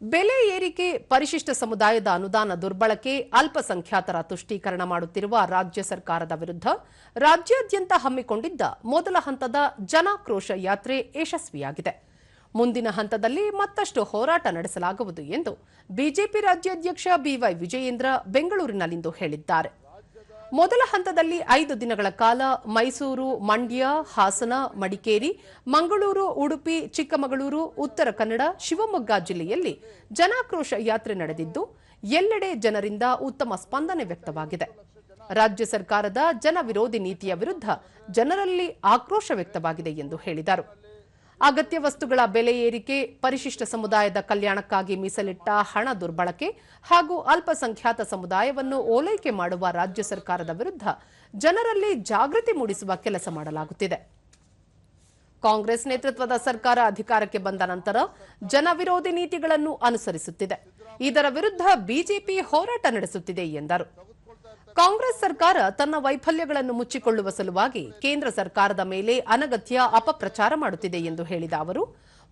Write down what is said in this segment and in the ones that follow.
ಬೆಲೆ ಏರಿಕೆ ಪರಿಶಿಷ್ಟ ಸಮುದಾಯದ ಅನುದಾನ ದುರ್ಬಳಕೆ, ಅಲ್ಪಸಂಖ್ಯಾತರ ತುಷ್ಟೀಕರಣ ಮಾಡುತ್ತಿರುವ ರಾಜ್ಯ ಸರ್ಕಾರದ ವಿರುದ್ಧ ರಾಜ್ಯಾದ್ಯಂತ ಹಮ್ಮಿಕೊಂಡಿದ್ದ ಮೊದಲ ಹಂತದ ಜನಾಕ್ರೋಶ ಯಾತ್ರೆ ಯಶಸ್ವಿಯಾಗಿದೆ. ಮುಂದಿನ ಹಂತದಲ್ಲಿ ಮತ್ತಷ್ಟು ಹೋರಾಟ ನಡೆಸಲಾಗುವುದು ಎಂದು ಬಿಜೆಪಿ ರಾಜ್ಯಾಧ್ಯಕ್ಷ ಬಿವೈ ವಿಜಯೇಂದ್ರ ಬೆಂಗಳೂರಿನಲ್ಲಿಂದು ಹೇಳಿದ್ದಾರೆ. ಮೊದಲ ಹಂತದಲ್ಲಿ ಐದು ದಿನಗಳ ಕಾಲ ಮೈಸೂರು, ಮಂಡ್ಯ, ಹಾಸನ, ಮಡಿಕೇರಿ, ಮಂಗಳೂರು, ಉಡುಪಿ, ಚಿಕ್ಕಮಗಳೂರು, ಉತ್ತರ ಕನ್ನಡ, ಶಿವಮೊಗ್ಗ ಜಿಲ್ಲೆಯಲ್ಲಿ ಜನಾಕ್ರೋಶ ಯಾತ್ರೆ ನಡೆದಿದ್ದು, ಎಲ್ಲೆಡೆ ಜನರಿಂದ ಉತ್ತಮ ಸ್ಪಂದನೆ ವ್ಯಕ್ತವಾಗಿದೆ. ರಾಜ್ಯ ಸರ್ಕಾರದ ಜನ ವಿರೋಧಿ ನೀತಿಯ ವಿರುದ್ಧ ಜನರಲ್ಲಿ ಆಕ್ರೋಶ ವ್ಯಕ್ತವಾಗಿದೆ ಎಂದು ಹೇಳಿದರು. ಅಗತ್ಯ ವಸ್ತುಗಳ ಬೆಲೆ ಏರಿಕೆ, ಪರಿಶಿಷ್ಟ ಸಮುದಾಯದ ಕಲ್ಯಾಣಕ್ಕಾಗಿ ಮೀಸಲಿಟ್ಟ ಹಣ ದುರ್ಬಳಕೆ ಹಾಗೂ ಅಲ್ಪಸಂಖ್ಯಾತ ಸಮುದಾಯವನ್ನು ಓಲೈಕೆ ಮಾಡುವ ರಾಜ್ಯ ಸರ್ಕಾರದ ವಿರುದ್ಧ ಜನರಲ್ಲಿ ಜಾಗೃತಿ ಮೂಡಿಸುವ ಕೆಲಸ ಮಾಡಲಾಗುತ್ತಿದೆ. ಕಾಂಗ್ರೆಸ್ ನೇತೃತ್ವದ ಸರ್ಕಾರ ಅಧಿಕಾರಕ್ಕೆ ಬಂದ ನಂತರ ಜನವಿರೋಧಿ ನೀತಿಗಳನ್ನು ಅನುಸರಿಸುತ್ತಿದೆ. ಇದರ ವಿರುದ್ಧ ಬಿಜೆಪಿ ಹೋರಾಟ ನಡೆಸುತ್ತಿದೆ ಎಂದರು. ಕಾಂಗ್ರೆಸ್ ಸರ್ಕಾರ ತನ್ನ ವೈಫಲ್ಯಗಳನ್ನು ಮುಚ್ಚಿಕೊಳ್ಳುವ ಸಲುವಾಗಿ ಕೇಂದ್ರ ಸರ್ಕಾರದ ಮೇಲೆ ಅನಗತ್ಯ ಅಪಪ್ರಚಾರ ಮಾಡುತ್ತಿದೆ ಎಂದು ಹೇಳಿದ ಅವರು,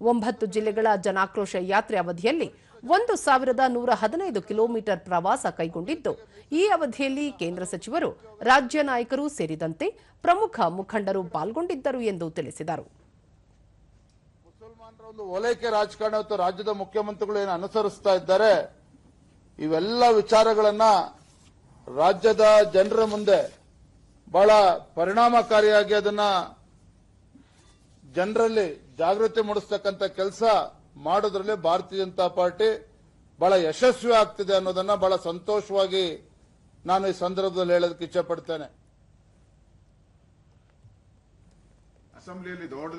ಒಂಬತ್ತು ಜಿಲ್ಲೆಗಳ ಜನಾಕ್ರೋಶ ಯಾತ್ರೆ ಅವಧಿಯಲ್ಲಿ ಒಂದು ಸಾವಿರದ ನೂರ ಹದಿನೈದು ಕಿಲೋಮೀಟರ್ ಪ್ರವಾಸ ಕೈಗೊಂಡಿದ್ದು, ಈ ಅವಧಿಯಲ್ಲಿ ಕೇಂದ್ರ ಸಚಿವರು, ರಾಜ್ಯ ನಾಯಕರು ಸೇರಿದಂತೆ ಪ್ರಮುಖ ಮುಖಂಡರು ಪಾಲ್ಗೊಂಡಿದ್ದರು ಎಂದು ತಿಳಿಸಿದರು. ಒಂದು ಓಲೈಕೆ ರಾಜಕಾರಣ ಇವತ್ತು ರಾಜ್ಯದ ಮುಖ್ಯಮಂತ್ರಿಗಳು ಏನು ಅನುಸರಿಸ್ತಾ ಇದ್ದಾರೆ, ಇವೆಲ್ಲ ವಿಚಾರಗಳನ್ನ ರಾಜ್ಯದ ಜನರ ಮುಂದೆ ಬಹಳ ಪರಿಣಾಮಕಾರಿಯಾಗಿ ಅದನ್ನ ಜನರಲ್ಲಿ ಜಾಗೃತಿ ಮೂಡಿಸ್ತಕ್ಕಂಥ ಕೆಲಸ ಮಾಡೋದ್ರಲ್ಲಿ ಭಾರತೀಯ ಜನತಾ ಪಾರ್ಟಿ ಬಹಳ ಯಶಸ್ವಿ ಆಗ್ತಿದೆ ಅನ್ನೋದನ್ನ ಬಹಳ ಸಂತೋಷವಾಗಿ ನಾನು ಈ ಸಂದರ್ಭದಲ್ಲಿ ಹೇಳೋದಕ್ಕೆ ಇಚ್ಛಪಡ್ತೇನೆ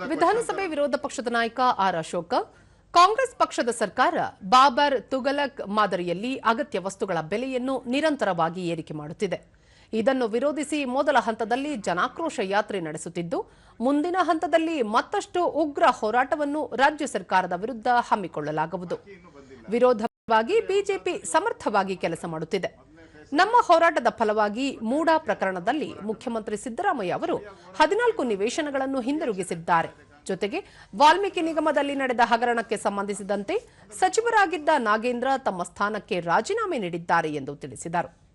ವಿಧಾನಸಭೆ ವಿರೋಧ ಪಕ್ಷದ ನಾಯಕ ಆರ್ ಅಶೋಕ ಕಾಂಗ್ರೆಸ್ ಪಕ್ಷದ ಸರ್ಕಾರ ಬಾಬರ್ ತುಗಲಕ್ ಮಾದರಿಯಲ್ಲಿ ಅಗತ್ಯ ವಸ್ತುಗಳ ಬೆಲೆಯನ್ನು ನಿರಂತರವಾಗಿ ಏರಿಕೆ ಮಾಡುತ್ತಿದೆ. ಇದನ್ನು ವಿರೋಧಿಸಿ ಮೊದಲ ಹಂತದಲ್ಲಿ ಜನಾಕ್ರೋಶ ಯಾತ್ರೆ ನಡೆಸುತ್ತಿದ್ದು, ಮುಂದಿನ ಹಂತದಲ್ಲಿ ಮತ್ತಷ್ಟು ಉಗ್ರ ಹೋರಾಟವನ್ನು ರಾಜ್ಯ ಸರ್ಕಾರದ ವಿರುದ್ಧ ಹಮ್ಮಿಕೊಳ್ಳಲಾಗುವುದು. ವಿರೋಧವಾಗಿ ಬಿಜೆಪಿ ಸಮರ್ಥವಾಗಿ ಕೆಲಸ ಮಾಡುತ್ತಿದೆ. ನಮ್ಮ ಹೋರಾಟದ ಫಲವಾಗಿ ಮೂಡಾ ಪ್ರಕರಣದಲ್ಲಿ ಮುಖ್ಯಮಂತ್ರಿ ಸಿದ್ದರಾಮಯ್ಯ ಅವರು ಹದಿನಾಲ್ಕು ನಿವೇಶನಗಳನ್ನು ಹಿಂದಿರುಗಿಸಿದ್ದಾರೆ. ಜೊತೆಗೆ ವಾಲ್ಮೀಕಿ ನಿಗಮದಲ್ಲಿ ನಡೆದ ಹಗರಣಕ್ಕೆ ಸಂಬಂಧಿಸಿದಂತೆ ಸಚಿವರಾಗಿದ್ದ ನಾಗೇಂದ್ರ ತಮ್ಮ ಸ್ಥಾನಕ್ಕೆ ರಾಜೀನಾಮೆ ನೀಡಿದ್ದಾರೆ ಎಂದು ತಿಳಿಸಿದರು.